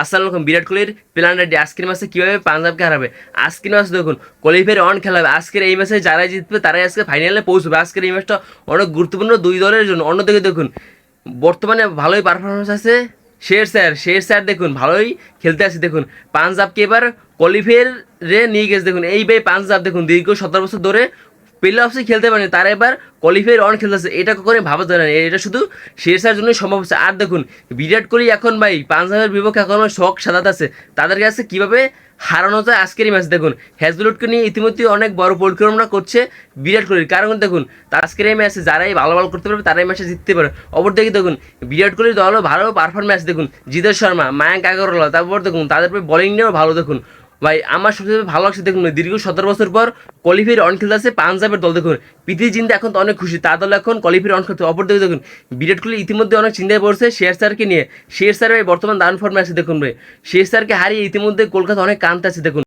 আসসালামু বিরাট কোহলির plan ready. আজকের ম্যাচে কীভাবে পাঞ্জাবকে হারাবে? আজকের ম্যাচ দেখুন কোয়ালিফায়ার অন খেলা হবে। আজকের এই ম্যাচে যারাই জিতবে, তারাই আজকে ফাইনালে পৌঁছবে। আজকের এই ম্যাচটা অনেক গুরুত্বপূর্ণ দুই দলের জন্য। অন্যদিকে দেখুন, বর্তমানে ভালোই পারফরমেন্স আছে। শের স্যার শের স্যার দেখুন, ভালোই খেলতে আছে। দেখুন, পাঞ্জাবকে এবার কোয়ালিফায়ার রে নিয়ে গেছে। দেখুন, এই পাঞ্জাব, দেখুন, দীর্ঘ সতেরো বছর ধরে প্লে অফসে খেলতে পারেনি, তারা এবার কোয়ালিফায়ার অন খেলতেছে। এটা কখনোই ভাবা যায় না। এটা শুধু শেরশার জন্যই সম্ভব হচ্ছে। আর দেখুন, বিরাট কোহলি এখন ভাই, পাঞ্জাবের বিপক্ষে এখনও শখ সাদাত আছে। তাদের কাছে কীভাবে হারানো যায় আজকের ম্যাচ দেখুন হ্যাজলুটকে নিয়ে ইতিমধ্যে অনেক বড় পরিকল্পনা করছে বিরাট কোহলির। কারণ দেখুন, আজকের এই ম্যাচে যারাই ভালো ভালো করতে পারবে, তারাই ম্যাচে জিততে পারে। অপরদিকে দেখুন, বিরাট কোহলির দলও ভালো পারফরমেন্স দেখুন, জিতেশ শর্মা, মায়াঙ্ক আগরওয়ালা, তারপর দেখুন, তাদের বোলিং নিয়েও ভালো দেখুন। ভাই, আমার সবচেয়ে ভালো লাগছে দেখুন, দীর্ঘ সতেরো বছর পর কলিফের অন খেলতে আছে পাঞ্জাবের দল, দেখুন। পৃথিবী চিন্তা এখন তো অনেক খুশি, তার দল এখন কলিফের অন খেলতে অপর দিকে দেখুন, বিরাট কোহলি ইতিমধ্যে অনেক চিন্তায় পড়ছে শেয়ার স্যারকে নিয়ে। শেয়ার স্যার ভাই বর্তমান দারুণ ফর্মে আছে, দেখুন ভাই। শেয়ার স্যারকে হারিয়ে ইতিমধ্যে কলকাতা অনেক কান্ত আছে, দেখুন।